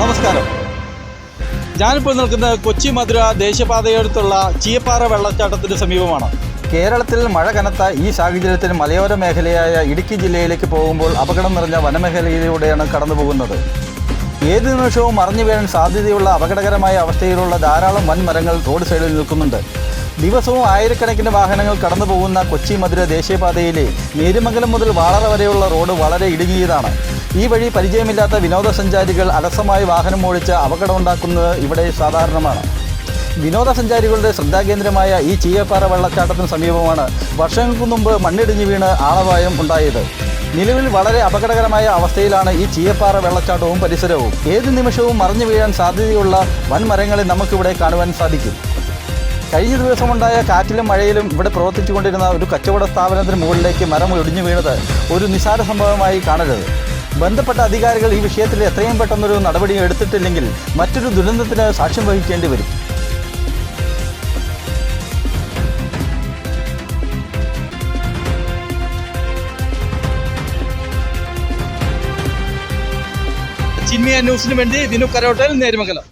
നമസ്കാരം. ഞാനിപ്പോൾ നിൽക്കുന്നത് കൊച്ചി മധുര ദേശീയപാതയടുത്തുള്ള ചീയപ്പാറ വെള്ളച്ചാട്ടത്തിന് സമീപമാണ്. കേരളത്തിൽ മഴ കനത്ത ഈ സാഹചര്യത്തിൽ മലയോര മേഖലയായ ഇടുക്കി ജില്ലയിലേക്ക് പോകുമ്പോൾ അപകടം നിറഞ്ഞ വനമേഖലയിലൂടെയാണ് കടന്നു പോകുന്നത്. ഏത് നിമിഷവും മറിഞ്ഞു വീഴാൻ സാധ്യതയുള്ള അപകടകരമായ അവസ്ഥയിലുള്ള ധാരാളം വൻമരങ്ങൾ റോഡ് സൈഡിൽ നിൽക്കുന്നുണ്ട്. ദിവസവും ആയിരക്കണക്കിന് വാഹനങ്ങൾ കടന്നു പോകുന്ന കൊച്ചി മധുര ദേശീയപാതയിലെ നേരുമംഗലം മുതൽ വാളറ വരെയുള്ള റോഡ് വളരെ ഇടുങ്ങിയതാണ്. ഈ വഴി പരിചയമില്ലാത്ത വിനോദസഞ്ചാരികൾ അലസമായി വാഹനം ഓടിച്ച് അപകടമുണ്ടാക്കുന്നത് ഇവിടെ സാധാരണമാണ്. വിനോദസഞ്ചാരികളുടെ ശ്രദ്ധാകേന്ദ്രമായ ഈ ചീയപ്പാറ വെള്ളച്ചാട്ടത്തിന് സമീപമാണ് വർഷങ്ങൾക്ക് മുമ്പ് മണ്ണിടിഞ്ഞു വീണ് ആളപായം ഉണ്ടായത്. നിലവിൽ വളരെ അപകടകരമായ അവസ്ഥയിലാണ് ഈ ചീയപ്പാറ വെള്ളച്ചാട്ടവും പരിസരവും. ഏത് നിമിഷവും മറിഞ്ഞു വീഴാൻ സാധ്യതയുള്ള വൻമരങ്ങളെ നമുക്കിവിടെ കാണുവാൻ സാധിക്കും. കഴിഞ്ഞ ദിവസമുണ്ടായ കാറ്റിലും മഴയിലും ഇവിടെ പ്രവർത്തിച്ചുകൊണ്ടിരുന്ന ഒരു കച്ചവട സ്ഥാപനത്തിന് മുകളിലേക്ക് മരം ഒടിഞ്ഞു വീണത് ഒരു നിസാര സംഭവമായി കാണരുത്. ബന്ധപ്പെട്ട അധികാരികൾ ഈ വിഷയത്തിൽ എത്രയും പെട്ടെന്നൊരു നടപടി എടുത്തിട്ടില്ലെങ്കിൽ മറ്റൊരു ദുരന്തത്തിന് സാക്ഷ്യം വഹിക്കേണ്ടി വരും. ചിന്മയ ന്യൂസിന് വേണ്ടി ദിനു കരോട്ടൽ നേരുമംഗലം.